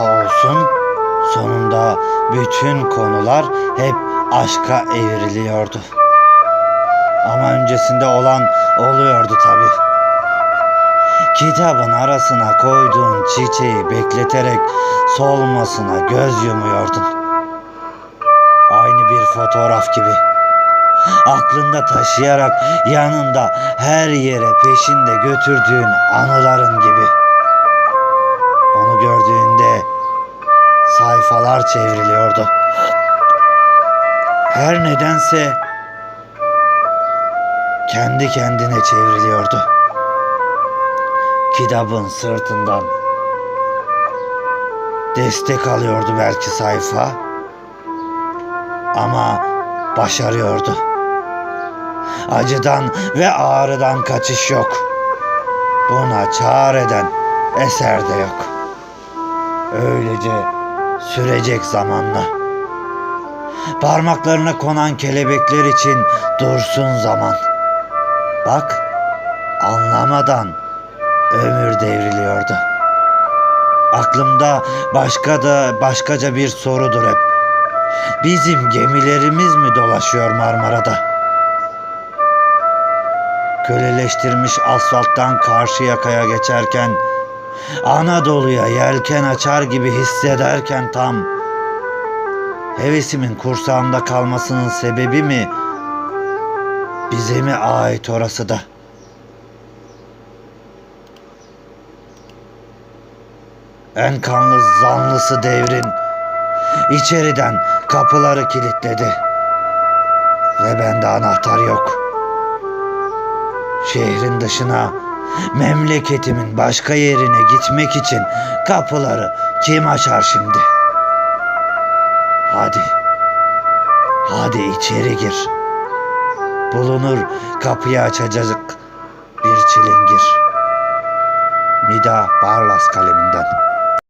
olursa olsun sonunda bütün konular hep aşka evriliyordu. Ama öncesinde olan oluyordu tabi. Kitabın arasına koyduğun çiçeği bekleterek solmasına göz yumuyordun. Aynı bir fotoğraf gibi. Aklında taşıyarak yanında her yere peşinde götürdüğün anıların gibi.'' Çevriliyordu. Her nedense kendi kendine çevriliyordu. Kitabın sırtından destek alıyordu belki sayfa ama başarıyordu. Acıdan ve ağrıdan kaçış yok. Buna çareden eser de yok. Öylece sürecek zamanla. Parmaklarına konan kelebekler için dursun zaman. Bak, anlamadan ömür devriliyordu. Aklımda başka da başkaca bir sorudur hep. Bizim gemilerimiz mi dolaşıyor Marmara'da? Köleleştirmiş asfalttan karşı yakaya geçerken Anadolu'ya yelken açar gibi hissederken tam hevesimin kursağımda kalmasının sebebi mi bize mi ait orası da? En kanlı zanlısı devrin içeriden kapıları kilitledi. Ve bende anahtar yok. Şehrin dışına, memleketimin başka yerine gitmek için kapıları kim açar şimdi? Hadi. Hadi içeri gir. Bulunur kapıyı açacak bir çilingir. Mida Barlas kaleminden.